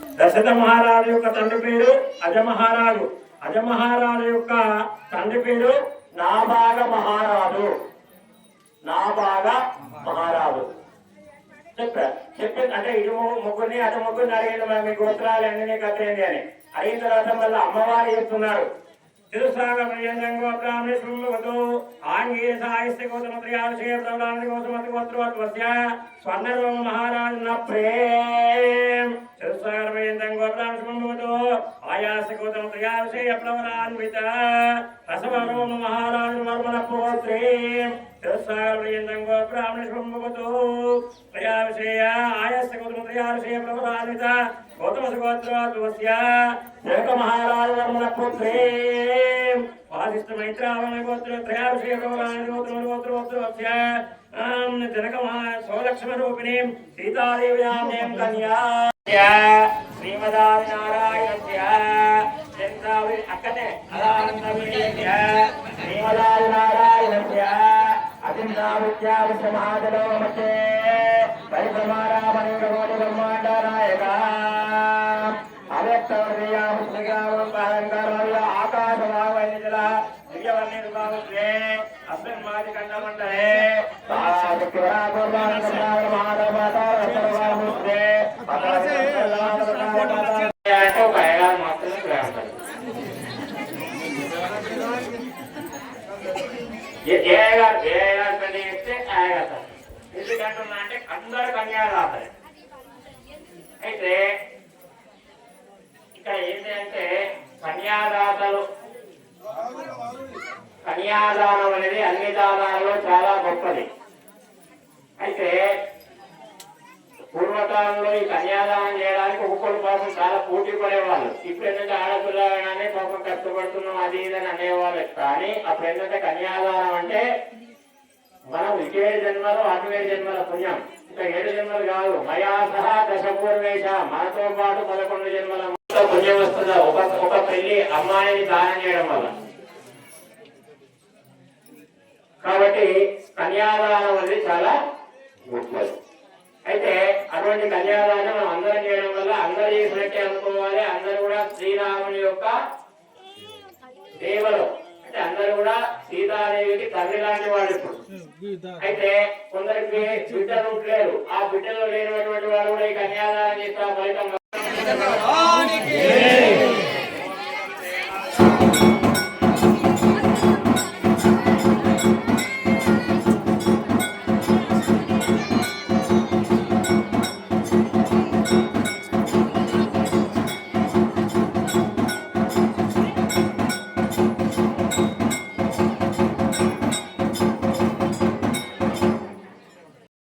దశరథ మహారాజు యొక్క తండ్రి పేరు అజమహారాజు. అజమహారాజు యొక్క తండ్రి పేరు నాభాగ మహారాజు. నాభాగ మహారాజు. చెప్పారు చెప్పి అంటే ఇటు ముగ్గురిని అటు ముగ్గురిని అడిగిన మీ గోత్రాలు అన్ని కట్టేయండి అని. అయిన తర్వాత మళ్ళీ అమ్మవారు చెప్తున్నారు. తిరుసాగ ప్రియంగో బ్రాహ్మణ శృంగవతు సాహిత్య గౌతమ త్రియావిషయ ప్రవరాణ గౌతమతి గోత్రోత్వస్య మహారాజున ప్రేమ్ తిరుసాగర ప్రియంగో బ్రాహ్మణ శృంగవతు ఆయాస గౌతమ త్రియావిషయ ప్రవరాన్విత రసవరోమ మహారాజు వర్మణ పుత్రీం తిరుసాగర ప్రియంగో బ్రాహ్మణ శృంగవతు త్రయావిషయ ఆయాస గౌతమ త్రయావిషయ ప్రవరాన్విత గౌతమ సుగోత్రోత్వస్య ఏక మహారాజు వర్మణ పుత్రీం వాసిష్ఠ మైత్రావరణ గోత్ర త్రయావిషయ ప్రవరాన్విత గౌతమ గోత్రోత్వస్య జనక మహా సోలక్ష్మ రూపిణీం సీతాదేవ్యాం కన్యా శ్రీమదాది నారాయణ చంద్రావళి అక్కనే అదానందమిత్య శ్రీమదాది నారాయణస్య అతింద్రావిద్యావిశ్వ మహాజలో మధ్యే పరిసమారామణి గోటి బ్రహ్మాండ నాయక ఆకాశవాహిజల దివ్యవర్ణి రుపావే అస్మిన్ మాది కండమండలే ఎందుకంటున్నా అంటే అందరు కన్యాలు అయితే ఇక్కడ ఏంటంటే కన్యాదాతలు కన్యాదానం అనేది అన్ని దానాలలో చాలా గొప్పది. అయితే పూర్వకాలంలో ఈ కన్యాదానం ఒక్కొక్కరు పాపం చాలా పోటీ పడేవాళ్ళు. ఇప్పుడు ఏంటంటే ఆడపిల్లగానే పాపం కష్టపడుతున్నాం అది ఇది అని అనేవాళ్ళు. కానీ అప్పుడు ఏంటంటే కన్యాదానం అంటే మనం ఇటువేరు జన్మలో అటువే జన్మల పుణ్యం. ఇంకా ఏడు జన్మలు కాదు. మయా సహా దశపూర్వేశ. మనతో పాటు పదకొండు జన్మల పుణ్యం వస్తుందా? ఒక ఒక పెళ్ళి అమ్మాయిని దానం చేయడం వల్ల. కాబట్టి కన్యాదానం అనేది చాలా గొప్పది. అయితే అటువంటి కన్యాదానం మనం అందరం చేయడం చేసినట్టే అనుకోవాలి. అందరూ కూడా శ్రీరాముని యొక్క సేవలో అంటే అందరూ కూడా సీతాదేవికి తల్లి లాంటి వాడు ఇప్పుడు. అయితే కొందరికి బిడ్డలు లేరు ఆ బిడ్డలు లేనటువంటి వాడు కూడా ఈ కన్యాదానం